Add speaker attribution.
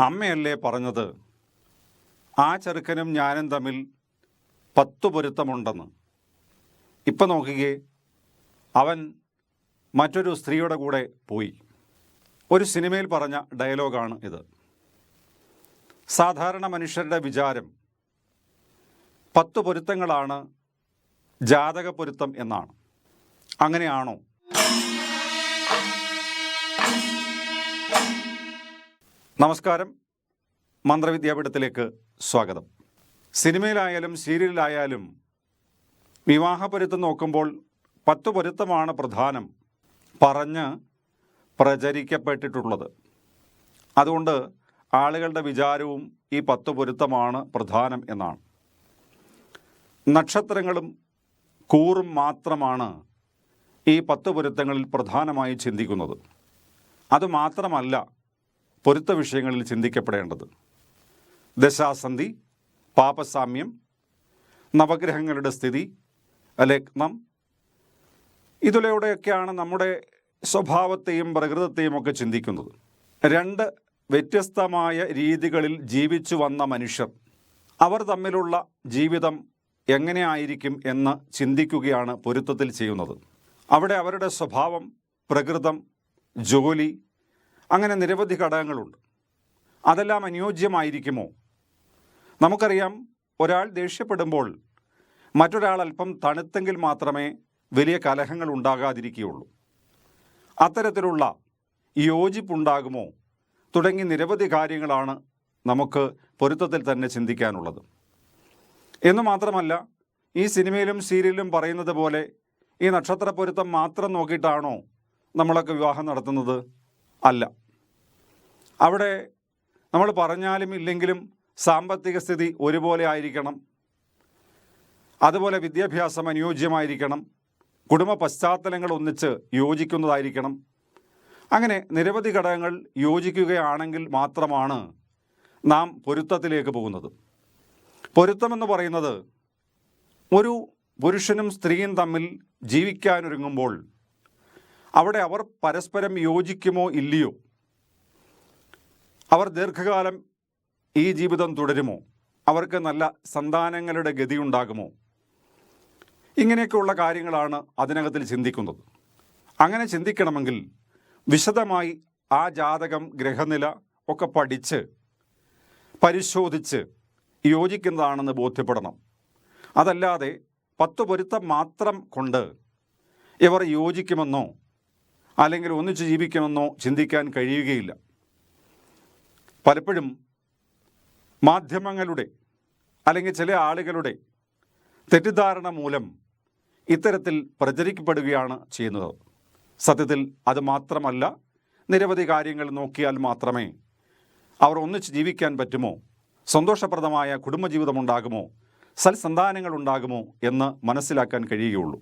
Speaker 1: അമ്മയല്ലേ പറഞ്ഞത്? ആ ചെറുക്കനും ഞാനും തമ്മിൽ പത്തു പൊരുത്തമുണ്ടെന്ന്. ഇപ്പം നോക്കിക്കേ അവൻ മറ്റൊരു സ്ത്രീയുടെ കൂടെ പോയി. ഒരു സിനിമയിൽ പറഞ്ഞ ഡയലോഗാണ് ഇത്. സാധാരണ മനുഷ്യരുടെ വിചാരം പത്ത് പൊരുത്തങ്ങളാണ് ജാതക പൊരുത്തം എന്നാണ്. അങ്ങനെയാണോ? നമസ്കാരം. മന്ത്രവിദ്യാപീഠത്തിലേക്ക് സ്വാഗതം. സിനിമയിലായാലും സീരിയലിലായാലും വിവാഹ പൊരുത്തം നോക്കുമ്പോൾ പത്ത് പൊരുത്തമാണ് പ്രധാനം പറഞ്ഞ് പ്രചരിക്കപ്പെട്ടിട്ടുള്ളത്. അതുകൊണ്ട് ആളുകളുടെ വിചാരവും ഈ പത്ത് പൊരുത്തമാണ് പ്രധാനം എന്നാണ്. നക്ഷത്രങ്ങളും കൂറും മാത്രമാണ് ഈ പത്ത് പൊരുത്തങ്ങളിൽ പ്രധാനമായി ചിന്തിക്കുന്നത്. അതുമാത്രമല്ല പൊരുത്ത വിഷയങ്ങളിൽ ചിന്തിക്കപ്പെടേണ്ടത്. ദശാസന്ധി പാപസാമ്യം നവഗ്രഹങ്ങളുടെ സ്ഥിതി ലഗ്നം ഇതിലൂടെയൊക്കെയാണ് നമ്മുടെ സ്വഭാവത്തെയും പ്രകൃതത്തെയും ഒക്കെ ചിന്തിക്കുന്നത്. രണ്ട് വ്യത്യസ്തമായ രീതികളിൽ ജീവിച്ചു വന്ന മനുഷ്യർ അവർ തമ്മിലുള്ള ജീവിതം എങ്ങനെയായിരിക്കും എന്ന് ചിന്തിക്കുകയാണ് പൊരുത്തത്തിൽ ചെയ്യുന്നത്. അവിടെ അവരുടെ സ്വഭാവം പ്രകൃതം ജോലി അങ്ങനെ നിരവധി ഘടകങ്ങളുണ്ട്. അതെല്ലാം അനുയോജ്യമായിരിക്കുമോ? നമുക്കറിയാം ഒരാൾ ദേഷ്യപ്പെടുമ്പോൾ മറ്റൊരാൾ അല്പം തണുത്തെങ്കിൽ മാത്രമേ വലിയ കലഹങ്ങൾ ഉണ്ടാകാതിരിക്കുകയുള്ളൂ. അത്തരത്തിലുള്ള യോജിപ്പുണ്ടാകുമോ? തുടങ്ങി നിരവധി കാര്യങ്ങളാണ് നമുക്ക് പൊരുത്തത്തിൽ തന്നെ ചിന്തിക്കാനുള്ളത്. എന്നു മാത്രമല്ല ഈ സിനിമയിലും സീരിയലിലും പറയുന്നത് പോലെ ഈ നക്ഷത്ര പൊരുത്തം മാത്രം നോക്കിയിട്ടാണോ നമ്മളൊക്കെ വിവാഹം നടത്തുന്നത്? അല്ല. അവിടെ നമ്മൾ പറഞ്ഞാലും ഇല്ലെങ്കിലും സാമ്പത്തിക സ്ഥിതി ഒരുപോലെ ആയിരിക്കണം. അതുപോലെ വിദ്യാഭ്യാസം അനുയോജ്യമായിരിക്കണം. കുടുംബ പശ്ചാത്തലങ്ങൾ ഒന്നിച്ച് യോജിക്കുന്നതായിരിക്കണം. അങ്ങനെ നിരവധി ഘടകങ്ങൾ യോജിക്കുകയാണെങ്കിൽ മാത്രമാണ് നാം പൊരുത്തത്തിലേക്ക് പോകുന്നത്. പൊരുത്തമെന്ന് പറയുന്നത് ഒരു പുരുഷനും സ്ത്രീയും തമ്മിൽ ജീവിക്കാനൊരുങ്ങുമ്പോൾ അവിടെ അവർ പരസ്പരം യോജിക്കുമോ ഇല്ലയോ? അവർ ദീർഘകാലം ഈ ജീവിതം തുടരുമോ? അവർക്ക് നല്ല സന്താനങ്ങളുടെ ഗതി ഉണ്ടാകുമോ? ഇങ്ങനെയൊക്കെയുള്ള കാര്യങ്ങളാണ് അതിനകത്തിൽ ചിന്തിക്കുന്നത്. അങ്ങനെ ചിന്തിക്കണമെങ്കിൽ വിശദമായി ആ ജാതകം ഗ്രഹനില ഒക്കെ പഠിച്ച് പരിശോധിച്ച് യോജിക്കുന്നതാണെന്ന് ബോധ്യപ്പെടണം. അതല്ലാതെ പത്ത് പൊരുത്തം മാത്രം കൊണ്ട് ഇവർ യോജിക്കുമെന്നോ അല്ലെങ്കിൽ ഒന്നിച്ച് ജീവിക്കുമെന്നോ ചിന്തിക്കാൻ കഴിയുകയില്ല. പലപ്പോഴും മാധ്യമങ്ങളുടെ അല്ലെങ്കിൽ ചില ആളുകളുടെ തെറ്റിദ്ധാരണ മൂലം ഇത്തരത്തിൽ പ്രചരിക്കപ്പെടുകയാണ് ചെയ്യുന്നത്. സത്യത്തിൽ അത് മാത്രമല്ല നിരവധി കാര്യങ്ങൾ നോക്കിയാൽ മാത്രമേ അവർ ഒന്നിച്ച് ജീവിക്കാൻ പറ്റുമോ സന്തോഷപ്രദമായ കുടുംബജീവിതം ഉണ്ടാകുമോ സൽസന്താനങ്ങൾ ഉണ്ടാകുമോ എന്ന് മനസ്സിലാക്കാൻ കഴിയുകയുള്ളൂ.